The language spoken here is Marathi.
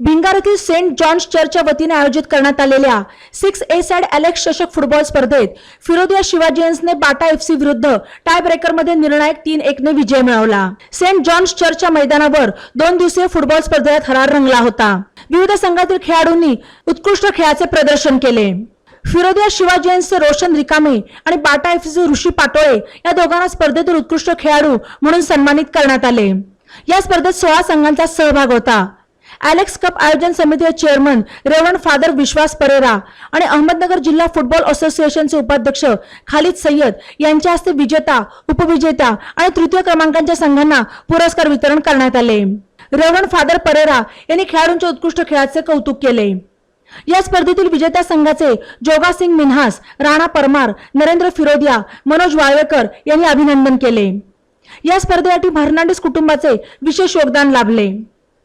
भिंगार येथील सेंट जॉन्स चर्चच्या वतीने आयोजित करण्यात आलेल्या सिक्स ए सॅड अलेक्स चषक फुटबॉल स्पर्धेत फिरोदिया शिवाजीन्सने बाटा एफसी विरुद्ध टाय ब्रेकरमध्ये निर्णायक तीन एकने विजय मिळवला. सेंट जॉन्स चर्चच्या मैदानावर दोन दिवसीय फुटबॉल स्पर्धेत थरार रंगला होता. विविध संघातील खेळाडूंनी उत्कृष्ट खेळाचे प्रदर्शन केले. फिरोदिया शिवाजियन्सचे रोशन रिकामे आणि बाटा एफसीचे ऋषी पाटोळे या दोघांना स्पर्धेतील उत्कृष्ट खेळाडू म्हणून सन्मानित करण्यात आले. या स्पर्धेत सोळा संघांचा सहभाग होता. अलेक्स कप आयोजन समितीचे chairman reverend father Vishwas Pereira आणि अहमदनगर जिल्हा फुटबॉल असोसिएशनचे उपाध्यक्ष खालिद सय्यद यांच्या हस्ते विजेता उपविजेता आणि तृतीय क्रमांकांच्या संघांना पुरस्कार वितरण करण्यात आले. रेवण फादर परेरा यांनी खेळाडूंच्या उत्कृष्ट खेळाचे कौतुक केले. या स्पर्धेतील विजेत्या संघाचे जोगा सिंग मिन्हास राणा परमार नरेंद्र फिरोदिया मनोज वाळवेकर यांनी अभिनंदन केले. या स्पर्धेसाठी फर्नांडिस कुटुंबाचे विशेष योगदान लाभले.